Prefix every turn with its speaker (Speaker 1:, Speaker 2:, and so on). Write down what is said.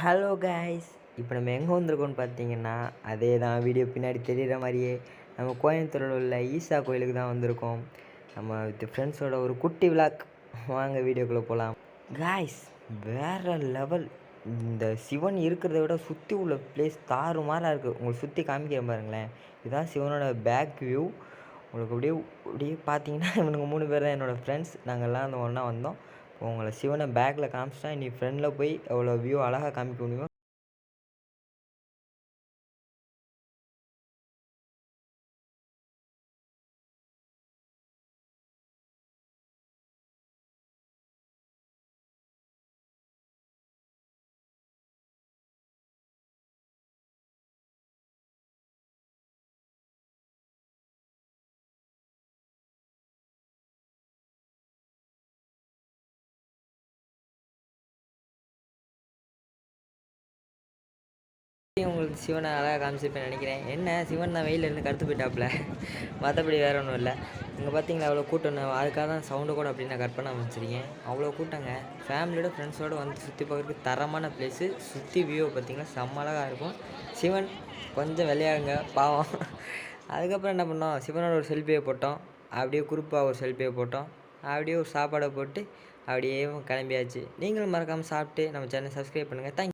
Speaker 1: Hello guys இப்போ நம்ம எங்கே வந்திருக்கோம்னு பார்த்தீங்கன்னா அதே தான் வீடியோ பின்னாடி தெரிகிற மாதிரியே நம்ம கோயம்புத்தூரில் உள்ள ஈசா கோயிலுக்கு தான் வந்திருக்கோம். நம்ம வித் ஃப்ரெண்ட்ஸோட ஒரு குட்டி விளாக் வாங்க வீடியோக்குள்ளே போகலாம் காய்ஸ் வேறு லெவல் இந்த சிவன் இருக்கிறத விட சுற்றி உள்ள பிளேஸ் தாறுமாறாக இருக்குது உங்களுக்கு சுற்றி காமிக்கிறேன் பாருங்களேன். இதுதான் சிவனோட பேக் வியூ உங்களுக்கு அப்படியே அப்படியே பார்த்தீங்கன்னா இவனுங்க மூணு பேர் தான் என்னோடய ஃப்ரெண்ட்ஸ் நாங்கள்லாம் அந்த ஒன்றா வந்தோம். உங்களை சிவனை பேக்கில் காமிச்சிட்டா நீ ஃப்ரெண்டில் போய் அவ்வளோ வியூ அழகாக காமிக்க முடியுமோ உங்களுக்கு சிவனை அழகாக காமிச்சிருப்பேன் நினைக்கிறேன். என்ன? சிவன் தான் வெயிலேருந்து கருத்து போயிட்டாப்புல. மற்றபடி வேறு ஒன்றும் இல்லை. இங்கே பார்த்தீங்களா அவ்வளோ கூட்டம் அதுக்காக தான் சவுண்டு கூட அப்படின்னு நான் கட் பண்ண அவ்வளோ கூட்டங்க. ஃபேமிலியோட ஃப்ரெண்ட்ஸோடு வந்து சுற்றி பார்க்குறதுக்கு தரமான பிளேஸு சுற்றி வியூவை பார்த்தீங்கன்னா செம்ம அழகாக இருக்கும். சிவன் கொஞ்சம் விளையாடுங்க பாவம். அதுக்கப்புறம் என்ன பண்ணோம்? சிவனோட ஒரு செல்ஃபியை போட்டோம். அப்படியே குரூப்பாக ஒரு செல்ஃபியை போட்டோம். அப்படியே ஒரு சாப்பாடை போட்டு அப்படியே கிளம்பியாச்சு. நீங்களும் மறக்காமல் சாப்பிட்டு நம்ம சேனல் சப்ஸ்கிரைப் பண்ணுங்கள் தேங்க்